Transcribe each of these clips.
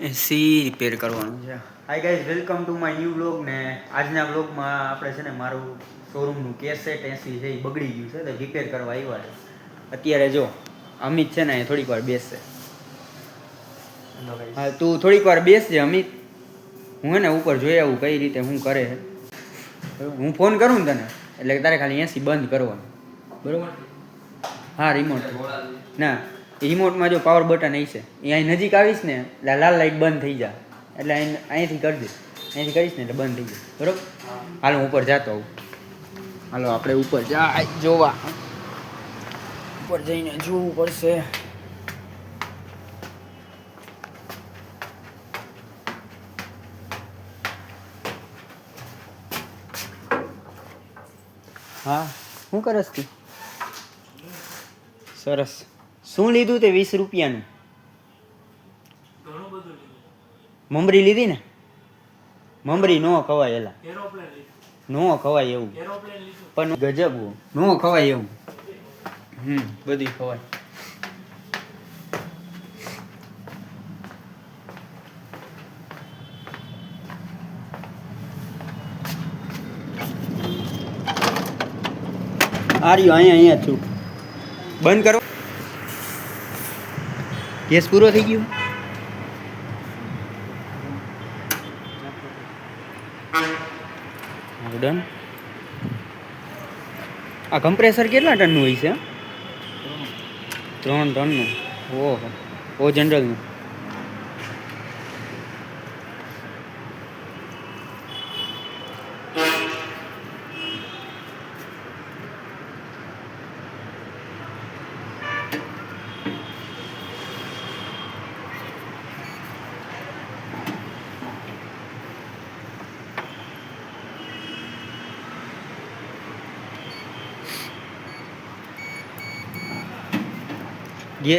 એસી repair કરવાનું છે. Hi guys welcome to my new blog ને આજના બ્લોગમાં આપણે છે ને મારું શોરૂમનું કેસેટ એસી છે એ બગડી ગયું છે તો રિપેર કરવા આવ્યા છે. અત્યારે જો અમિત છે ને એ થોડીક વાર બેસશે હા તું થોડીક વાર બેસજે અમિત. હું એને ઉપર જોઈ આવું કઈ રીતે હું કરે. હું ફોન કરું ને તને એટલે તારે ખાલી એસી બંધ કરવાનું. બરોબર? હા રિમોટ ના. રિમોટમાં જો પાવર બટન હશે એ અહીં નજીક આવીશ ને, એટલે લાલ લાઇટ બંધ થઈ જાય એટલે અહીં અહીંથી કરજે અહીંથી કરીશ ને એટલે બંધ થઈ જાય. બરોબર? હાલો, હું ઉપર જતો આવું. હાલો, આપણે ઉપર જાય જોવા. ઉપર જઈને જોવું પડશે. હા, શું કરસ તું? સરસ. શું લીધું તે વીસ રૂપિયાનું? મમરી લીધી ને? મમરી નો ખવાય એલા. નો ખવાય એવું. પણ ગજબ. નો ખવાય એવું. હમ, બધી ખવાય. આ રહ્યો અહીંયા અહીંયા છું. બંધ કરો. ગેસ પૂરો થઈ ગયો? ડન આ કમ્પ્રેસર કેટલા ટનનું હોય છે? ત્રણ ટનનું ઓહો. ઓ જનરલનું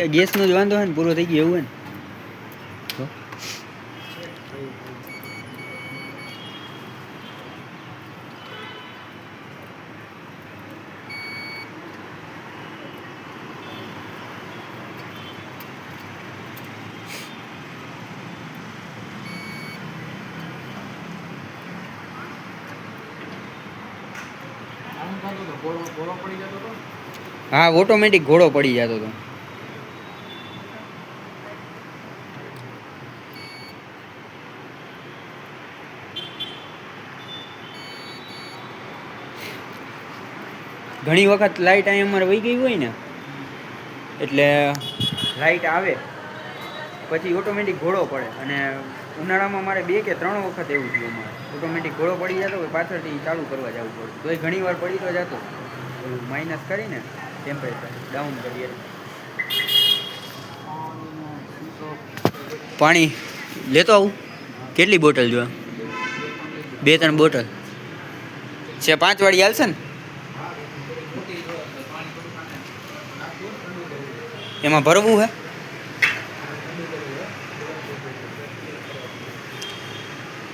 ગેસનો જ વાંધો હોય ને પૂરો થઈ ગયો એવું હોય ને. હા ઓટોમેટિક ઘોડો પડી જતો હતો ઘણી વખત લાઈટ અહીં અમારે વહી ગઈ હોય ને, એટલે લાઈટ આવે, પછી ઓટોમેટિક ઘોડો પડે. અને ઉનાળામાં મારે બે કે ત્રણ વખત એવું થયું અમારે. ઓટોમેટિક ઘોડો પડી જતો હોય, પાછળથી ચાલુ કરવા જવું પડે. તોય ઘણી વાર પડી તો જતો. માઇનસ કરીને ટેમ્પરેચર ડાઉન કરીએ. પાણી લેતો આવું? કેટલી બોટલ જોવા? બે ત્રણ બોટલ. છે, પાંચ વાળી હાલશે ને? એમાં ભરવું હે?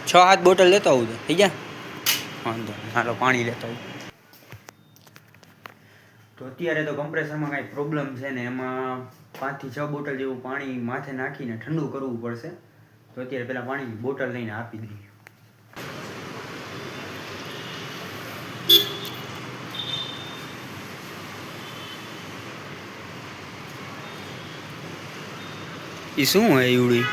છ હાથ બોટલ લેતો આવું થઈ ગયા? વાંધો. હાલો, પાણી લેતો આવું. તો અત્યારે તો કમ્પ્રેસરમાં કાંઈ પ્રોબ્લેમ છે ને, એમાં પાંચથી છ બોટલ જેવું પાણી માથે નાખીને ઠંડુ કરવું પડશે. તો અત્યારે પેલા પાણીની બોટલ લઈને આપી દઈએ. એ શું હોય એવડી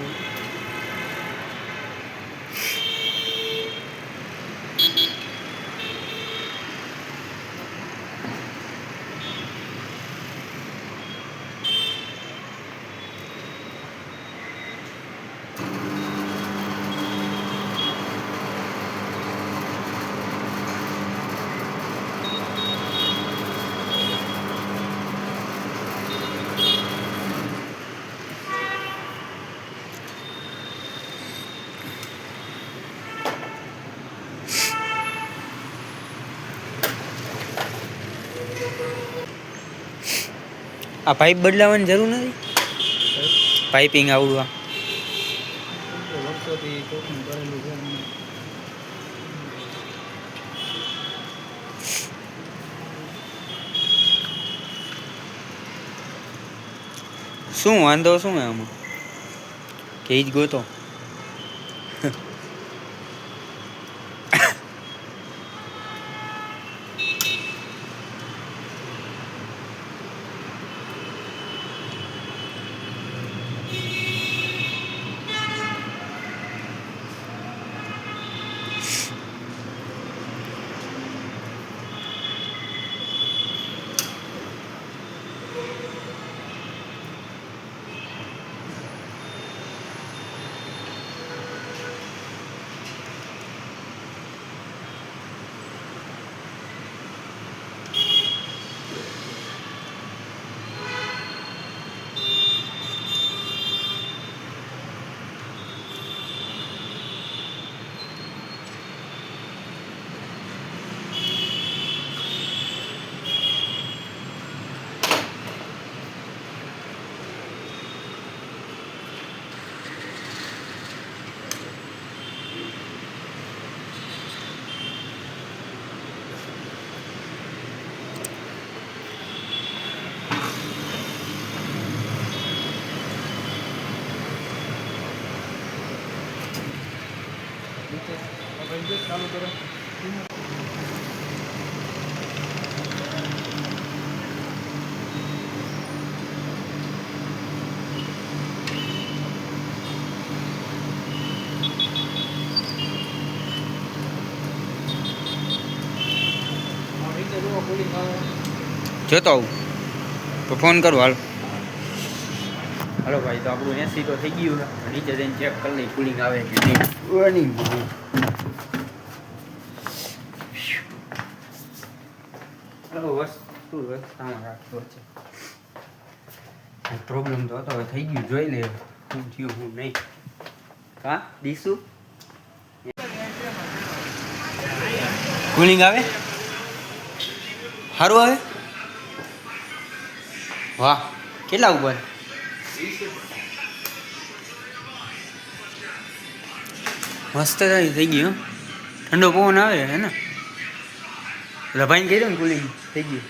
you. આ પાઇપ બદલાવાની જરૂર નથી? પાઇપિંગ આવડવા. શું વાંધો શું આમાં? કે જ ગોતો નીચે આપણે જે ચાલુ કરો આ રીતે જુઓ cooling આવે. જોતો આવું. તો ફોન કરું હાલો. હલો ભાઈ તો આપણું એસી તો થઈ ગયું નીચે જઈને ચેક કરી લઈ કુલિંગ આવે કે નહીં. વસ્તુ વસ્તામાં રાખતો છે. પ્રોબ્લેમ તો હતો હવે થઈ ગયું જોઈ લે શું થયું હું નહીં. હા દીશું કુલિંગ આવે? સારું આવે? વાહ. કેટલા ઉપર? મસ્ત થઈ થઈ ગયું હો. ઠંડો પવન આવે હે ને? એટલે ભાઈને કહી દો ને કુલિંગ થઈ ગયું.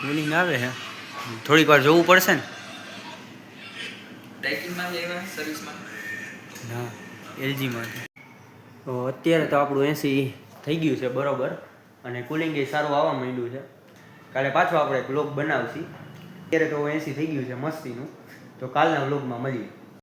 કુલિંગ આવે હે થોડીક વાર જોવું પડશે ને. હા એલજીમાં તો અત્યારે તો આપણું એસી થઈ ગયું છે બરોબર. અને કુલિંગ એ સારું આવવા માંડ્યું છે. કાલે પાછો આપણે બ્લોગ બનાવશી. અત્યારે તો એસી થઈ ગયું છે મસ્તીનું. તો કાલના બ્લોગમાં મળીએ.